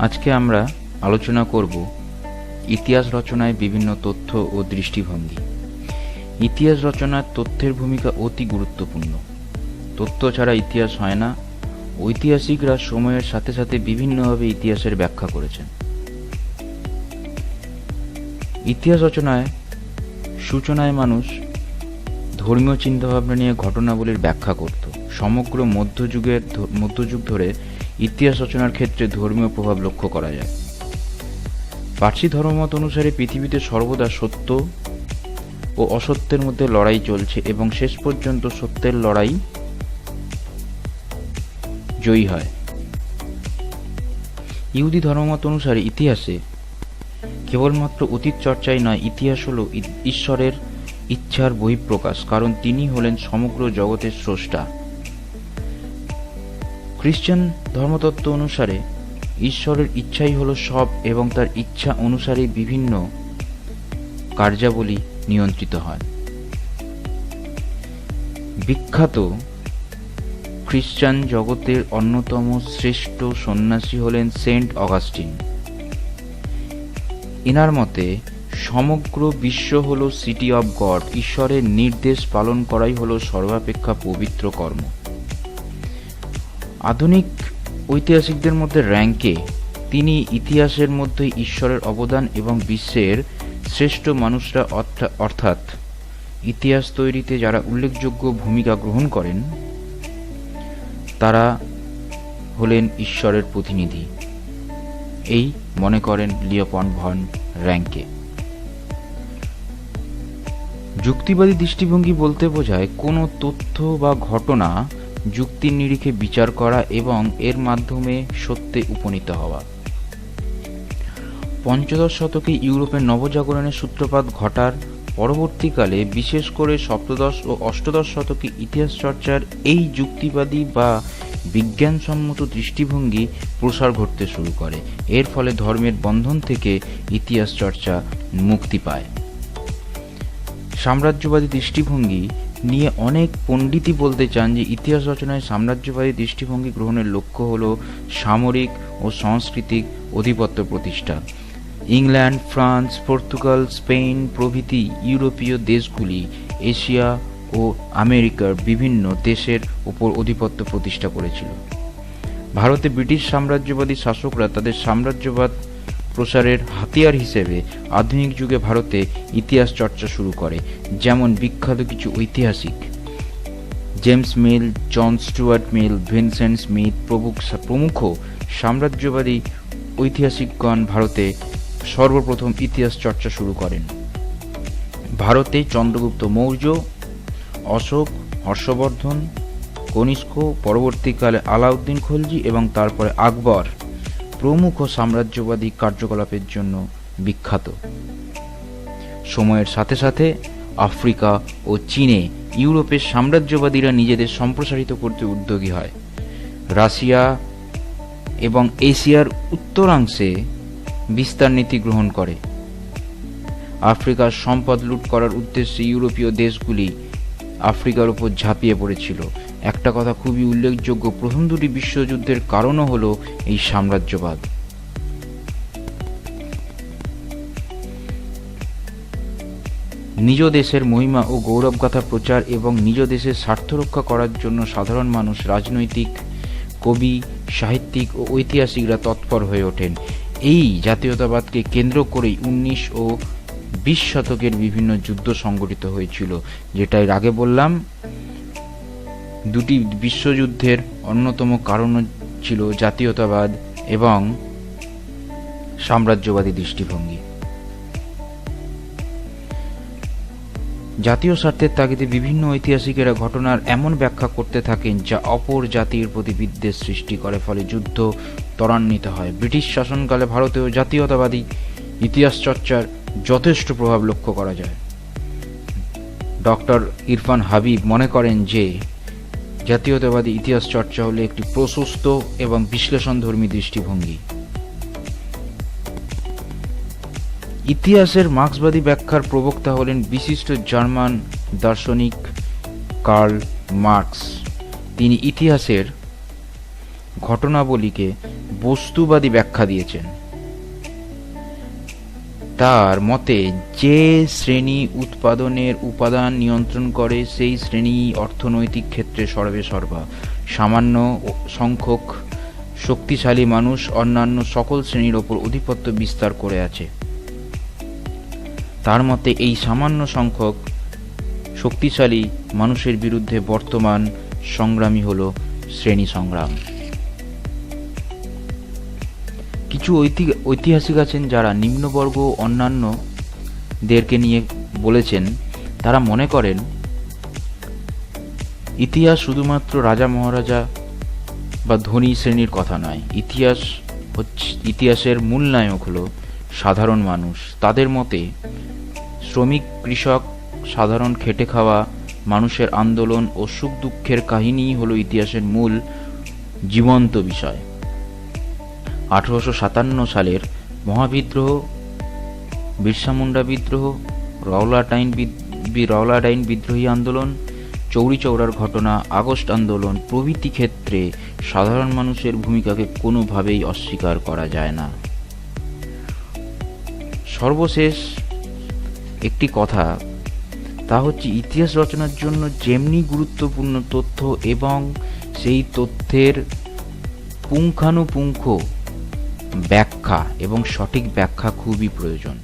আজকে আমরা আলোচনা করব ইতিহাস রচনায় বিভিন্ন তথ্য ও দৃষ্টিভঙ্গি। ইতিহাস রচনার তথ্যের ভূমিকা অতি গুরুত্বপূর্ণ। তথ্য ছাড়া ইতিহাস হয় না। ঐতিহাসিকরা সময়ের সাথে সাথে বিভিন্নভাবে ইতিহাসের ব্যাখ্যা করেছেন। ইতিহাস রচনায় সূচনায় মানুষ ধর্মীয় চিন্তাভাবনা নিয়ে ঘটনাবলীর ব্যাখ্যা করত। সমগ্র মধ্যযুগের মধ্যযুগ ধরে ইতিহাস রচনার ক্ষেত্রে ধর্মীয় প্রভাব লক্ষ্য করা যায়। পার্সি ধর্মমত অনুসারে পৃথিবীতে সর্বদা সত্য ও অসত্যের মধ্যে লড়াই চলছে এবং শেষ পর্যন্ত সত্যের লড়াই জয়ী হয়। ইহুদি ধর্মমত অনুসারে ইতিহাসে কেবলমাত্র অতীত চর্চাই নয়, ইতিহাস হল ঈশ্বরের ইচ্ছার বহিঃপ্রকাশ, কারণ তিনি হলেন সমগ্র জগতের স্রষ্টা। খ্রিস্টান ধর্মতত্ত্ব অনুসারে ঈশ্বরের ইচ্ছাই হলো সব এবং তার ইচ্ছা অনুসারে বিভিন্ন কার্যাবলী নিয়ন্ত্রিত হয়। বিখ্যাত খ্রিস্টান জগতের অন্যতম শ্রেষ্ঠ সন্ন্যাসী হলেন সেন্ট অগাস্টিন। ইনার মতে, সমগ্র বিশ্ব হলো সিটি অব গড, ঈশ্বরের নির্দেশ পালন করাই হলো সর্বাপেক্ষা পবিত্র কর্ম। আধুনিক ঐতিহাসিকদের মধ্যে র্যাঙ্কে তিনি ইতিহাসের মধ্যে ঈশ্বরের অবদান এবং বিশ্বের শ্রেষ্ঠ মানুষরা অর্থা- অর্থাৎ ইতিহাস তৈরিতে যারা উল্লেখযোগ্য ভূমিকা গ্রহণ করেন, তারা হলেন ঈশ্বরের প্রতিনিধি। এই মনে করেন লিওপন ভন র্যাঙ্কে। যুক্তিবাদী দৃষ্টিভঙ্গি বলতে বোঝায় কোনো তথ্য বা ঘটনা যুক্তির নিরিখে বিচার করা এবং এর মাধ্যমে সত্যে উপনীত হওয়া। পঞ্চদশ শতকে ইউরোপের নবজাগরণের সূত্রপাত ঘটার পরবর্তীকালে বিশেষ করে সপ্তদশ ও অষ্টদশ শতকে ইতিহাস চর্চার এই যুক্তিবাদী বা বিজ্ঞানসম্মত দৃষ্টিভঙ্গি প্রসার ঘটতে শুরু করে। এর ফলে ধর্মের বন্ধন থেকে ইতিহাস চর্চা মুক্তি পায়। সাম্রাজ্যবাদী দৃষ্টিভঙ্গি নিয়ে অনেক পণ্ডিতই বলতে চান যে ইতিহাস রচনায় সাম্রাজ্যবাদী দৃষ্টিভঙ্গি গ্রহণের লক্ষ্য হল সামরিক ও সাংস্কৃতিক আধিপত্য প্রতিষ্ঠা। ইংল্যান্ড, ফ্রান্স, পর্তুগাল, স্পেন প্রভৃতি ইউরোপীয় দেশগুলি এশিয়া ও আমেরিকার বিভিন্ন দেশের উপর আধিপত্য প্রতিষ্ঠা করেছিল। ভারতে ব্রিটিশ সাম্রাজ্যবাদী শাসকরা তাদের সাম্রাজ্যবাদ প্রসারের হাতিয়ার হিসেবে আধুনিক যুগে ভারতে ইতিহাস চর্চা শুরু করে, যেমন বিখ্যাত কিছু ঐতিহাসিক। James Mill, John Stuart Mill, Vincent Smith প্রমুখ প্রমুখ সাম্রাজ্যবাদী ঐতিহাসিকগণ ভারতে সর্বপ্রথম ইতিহাস চর্চা শুরু করেন। ভারতে চন্দ্রগুপ্ত মৌর্য, অশোক, হর্ষবর্ধন, কনিষ্ক, পরবর্তীকালে আলাউদ্দিন খলজি এবং তারপরে আকবর। প্রমুখ সাম্রাজ্যবাদী কার্যকলাপের জন্য বিখ্যাত। সময়ের সাথে সাথে আফ্রিকা ও চীনে ইউরোপের সাম্রাজ্যবাদীরা নিজেদের সম্প্রসারিত করতে উদ্যোগী হয়। রাশিয়া এবং এশিয়ার উত্তরাংশে বিস্তার নীতি গ্রহণ করে। আফ্রিকার সম্পদ লুট করার উদ্দেশ্যে ইউরোপীয় দেশগুলি আফ্রিকার উপর ঝাঁপিয়ে পড়েছিল। একটা কথা খুবই উল্লেখযোগ্য, প্রথম দুটি বিশ্বযুদ্ধের কারণও হলো এই সাম্রাজ্যবাদ। নিজ দেশের মহিমা ও গৌরবগাথা প্রচার এবং নিজ দেশের স্বার্থ রক্ষা করার জন্য সাধারণ মানুষ, রাজনৈতিক, কবি, সাহিত্যিক ও ঐতিহাসিকরা তৎপর হয়ে ওঠেন। এই জাতীয়তাবাদকে কেন্দ্র করেই উনিশ ও বিশ শতকের বিভিন্ন যুদ্ধ সংগঠিত হয়েছিল যেটা এর আগে বললাম। দুটি বিশ্বযুদ্ধের অন্যতম কারণ ছিল জাতীয়তাবাদ এবং সাম্রাজ্যবাদী দৃষ্টিভঙ্গি। জাতীয় স্বার্থের তাগিদে বিভিন্ন ঐতিহাসিকেরা ঘটনার এমন ব্যাখ্যা করতে থাকেন যা অপর জাতির প্রতি বিদ্বেষ সৃষ্টি করে, ফলে যুদ্ধ ত্বরান্বিত হয়। ব্রিটিশ শাসনকালে ভারতেও জাতীয়তাবাদী ইতিহাস চর্চার যথেষ্ট প্রভাব লক্ষ্য করা যায়। ডক্টর ইরফান হাবিব মনে করেন যে জাতীয়তাবাদী ইতিহাস চর্চা হলো একটি প্রশস্ত এবং বিশ্লেষণধর্মী দৃষ্টিভঙ্গি। ইতিহাসের মার্ক্সবাদী ব্যাখ্যার প্রবক্তা হলেন বিশিষ্ট জার্মান দার্শনিক কার্ল মার্কস। তিনি ইতিহাসের ঘটনাবলীকে বস্তুবাদী ব্যাখ্যা দিয়েছেন। তার মতে, যে শ্রেণি উৎপাদনের উপাদান নিয়ন্ত্রণ করে, সেই শ্রেণি অর্থনৈতিক ক্ষেত্রে সর্বে সর্বা। সামান্য সংখ্যক শক্তিশালী মানুষ অন্যান্য সকল শ্রেণির ওপর আধিপত্য বিস্তার করে আছে। তার মতে, এই সামান্য সংখ্যক শক্তিশালী মানুষের বিরুদ্ধে বর্তমান সংগ্রামী হল শ্রেণি সংগ্রাম। কিছু ঐতি- ঐতিহাসিক আছেন যারা নিম্নবর্গ অন্যান্যদেরকে নিয়ে বলেছেন। তারা মনে করেন, ইতিহাস শুধুমাত্র রাজা মহারাজা বা ধনী শ্রেণির কথা নয়। ইতিহাস হচ্ছে, ইতিহাসের মূল নায়ক হলো সাধারণ মানুষ। তাদের মতে, শ্রমিক, কৃষক, সাধারণ খেটে খাওয়া, মানুষের আন্দোলন ও সুখ দুঃখের কাহিনীই হলো ইতিহাসের মূল জীবন্ত বিষয়। আঠারোশো সাতান্ন সালের মহাবিদ্রোহ বিরসা মুন্ডা বিদ্রোহ, রওলাটাইন রওলাটাইন বিদ্রোহী আন্দোলন, চৌরি চৌরার ঘটনা, আগস্ট আন্দোলন প্রভৃতি ক্ষেত্রে সাধারণ মানুষের ভূমিকাকে কোনোভাবেই অস্বীকার করা যায় না। সর্বশেষ একটি কথা, তা হচ্ছে ইতিহাস রচনার জন্য যেমনি গুরুত্বপূর্ণ তথ্য এবং সেই তথ্যের পুঙ্খানুপুঙ্খ ব্যাখ্যা এবং সঠিক ব্যাখ্যা খুবই প্রয়োজন।